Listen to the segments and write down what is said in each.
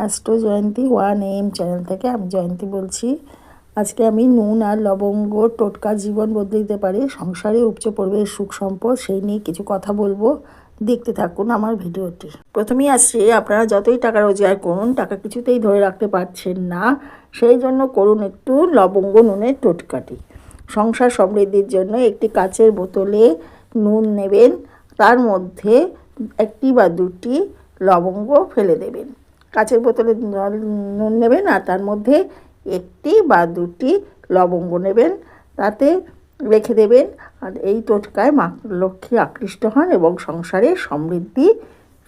Astro Jayanti one M channel থেকে আমি জয়ন্তী বলছি। আজকে আমি নুন আর লবঙ্গ টোটকা জীবন বদলে দিতে পারে, সংসারে উপচে পড়বে, সুখ সম্পদ সেই নিয়ে কিছু কথা বলব। দেখতে থাকুন আমার ভিডিওটি। প্রথমেই আসছে, আপনারা যতই টাকা রোজগার করুন, টাকা কিছুতেই ধরে রাখতে পারছেন না। সেই জন্য করুন একটু লবঙ্গ, নুনের টোটকাটি। সংসার সমৃদ্ধির জন্য একটি কাচের বোতলে নুন নেবেন, তার মধ্যে একটি বা দুটি লবঙ্গ ফেলে দেবেন। কাচের বোতলে জল, নুন নেবেন আর তার মধ্যে একটি বা দুটি লবঙ্গ নেবেন। তাতে রেখে দেবেন আর এই টোটকায় মা লক্ষ্মী আকৃষ্ট হন এবং সংসারে সমৃদ্ধি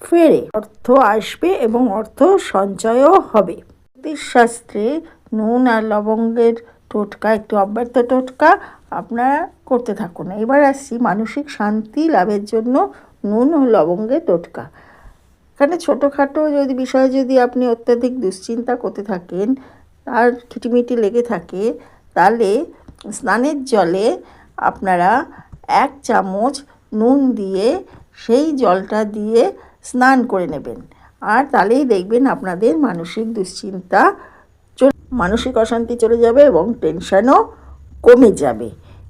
ফেরে। অর্থ আসবে এবং অর্থ সঞ্চয়ও হবে। জ্যোতিষ শাস্ত্রে নুন আর লবঙ্গের টোটকা একটু অব্যর্থ টোটকা, আপনারা করতে থাকুন। এবার আসছি মানসিক শান্তি লাভের জন্য নুন ও লবঙ্গের টোটকা। এখানে ছোটোখাটো যদি বিষয়ে যদি আপনি অত্যাধিক দুশ্চিন্তা করতে থাকেন, তার খিটিমিটি লেগে থাকে, তাহলে স্নানের জলে আপনারা এক চামচ নুন দিয়ে সেই জলটা দিয়ে স্নান করে নেবেন। আর তাহলেই দেখবেন আপনাদের মানসিক দুশ্চিন্তা মানসিক অশান্তি চলে যাবে এবং টেনশানও কমে যাবে।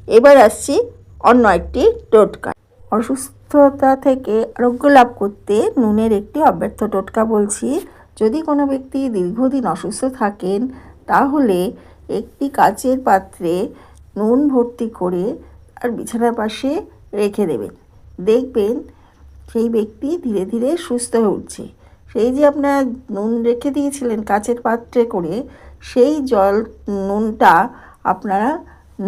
এবার আসছি অন্য একটি টোটকা। অসুস্থতা থেকে আরোগ্য লাভ করতে নুনের একটি অব্যর্থ টোটকা বলছি। যদি কোনো ব্যক্তি দীর্ঘদিন অসুস্থ থাকেন, তাহলে একটি কাচের পাত্রে নুন ভর্তি করে আর বিছানার পাশে রেখে দেবেন। দেখবেন সেই ব্যক্তি ধীরে ধীরে সুস্থ হয়ে উঠছে। সেই যে আপনার নুন রেখে দিয়েছিলেন কাচের পাত্রে করে, সেই জল নুনটা আপনারা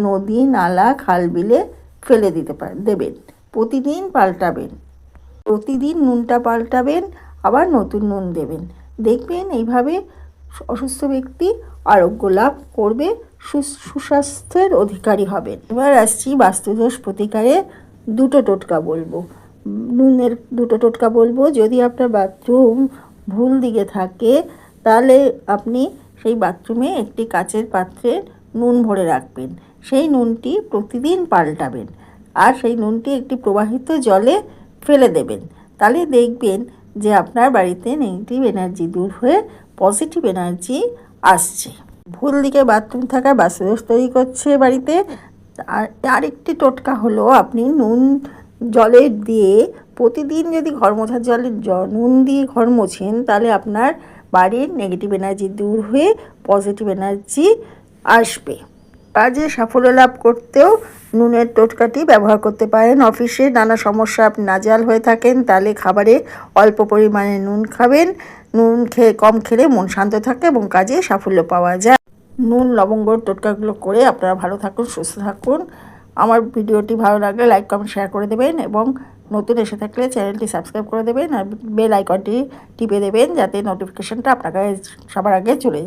নদী, নালা, খাল বিলে ফেলে দিতে পারেন দেবেন। প্রতিদিন পাল্টাবেন। প্রতিদিন নুনটা পাল্টাবেন, আবার নতুন নুন দেবেন। দেখবেন এইভাবে অসুস্থ ব্যক্তি আরোগ্য লাভ করবে সুস্বাস্থ্যের অধিকারী হবেন। এবার আসছি বাস্তুদোষ প্রতিকারে দুটো টোটকা বলব। নুনের দুটো টোটকা বলব। যদি আপনার বাথরুম ভুল দিকে থাকে, তাহলে আপনি সেই বাথরুমে একটি কাচের পাত্রে নুন ভরে রাখবেন। সেই নুনটি প্রতিদিন পাল্টাবেন। আর সেই নুনটি একটি প্রবাহিত জলে ফেলে দেবেন। তাহলে দেখবেন যে আপনার বাড়িতে নেগেটিভ এনার্জি দূর হয়ে পজিটিভ এনার্জি আসছে। ভুল দিকে বাথরুম থাকা বাসদোষ তৈরি করছে বাড়িতে। আর আরেকটি টোটকা হলো আপনি নুন জলে দিয়ে প্রতিদিন যদি ঘর মোছার জলে নুন দিয়ে ঘর মোছেন, তাহলে আপনার বাড়ির নেগেটিভ এনার্জি দূর হয়ে পজিটিভ এনার্জি আসবে। কাজে সাফল্য লাভ করতেও নুনের টোটকাটি ব্যবহার করতে পারেন অফিসে। নানা সমস্যা আপনি নাজাল হয়ে থাকেন, তাহলে খাবারে অল্প পরিমাণে নুন খাবেন। নুন খেয়ে, কম খেলে মন শান্ত থাকে এবং কাজে সাফল্য পাওয়া যায়। নুন, লবঙ্গ, টোটকাগুলো করে আপনারা ভালো থাকুন, সুস্থ থাকুন। আমার ভিডিওটি ভালো লাগলে লাইক, কমেন্ট, শেয়ার করে দেবেন এবং নতুন এসে থাকলে চ্যানেলটি সাবস্ক্রাইব করে দেবেন আর বেল আইকনটি টিপে দেবেন যাতে নোটিফিকেশানটা আপনার কাছে সবার আগে চলে